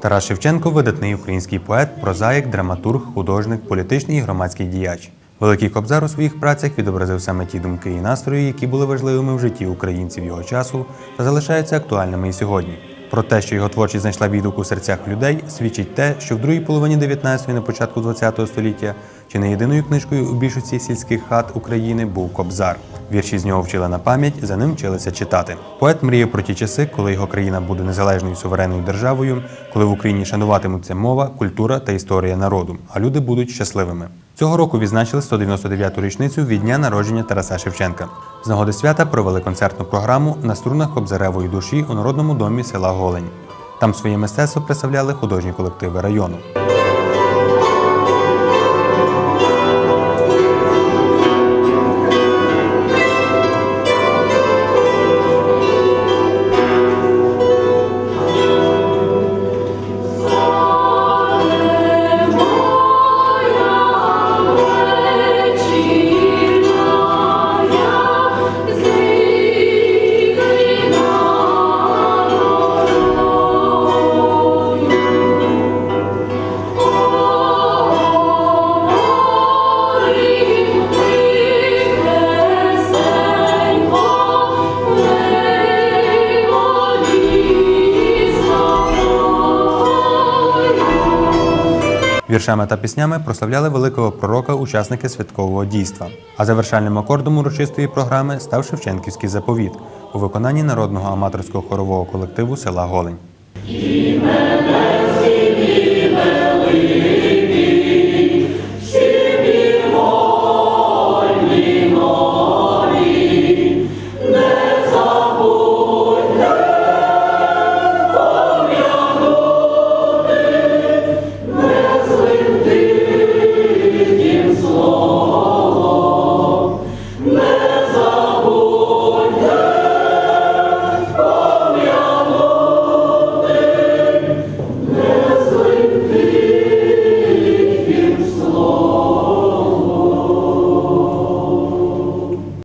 Тарас Шевченко видатний український поет, прозаїк, драматург, художник, політичний і громадський діяч. Великий Кобзар у своїх працях відобразив саме ті думки і настрої, які були важливими в житті українців його часу та залишаються актуальними і сьогодні. Про те, що його творчість знайшла відгук у серцях людей, свідчить те, що в другій половині 19-го і на початку 20-го століття чи не єдиною книжкою у більшості сільських хат України був Кобзар. Вірші з нього вчили на пам'ять, за ним вчилися читати. Поет мріяв про ті часи, коли його країна буде незалежною суверенною державою, коли в Україні шануватимуться мова, культура та історія народу, а люди будуть щасливими. Цього року відзначили 199-ту річницю від дня народження Тараса Шевченка. З нагоди свята провели концертну програму на струнах Кобзаревої душі у народному домі села Голень. Там своє мистецтво представляли художні колективи району. Віршами та піснями прославляли великого пророка учасники святкового дійства. А завершальним акордом урочистої програми став Шевченківський заповіт у виконанні народного аматорського хорового колективу села Голень.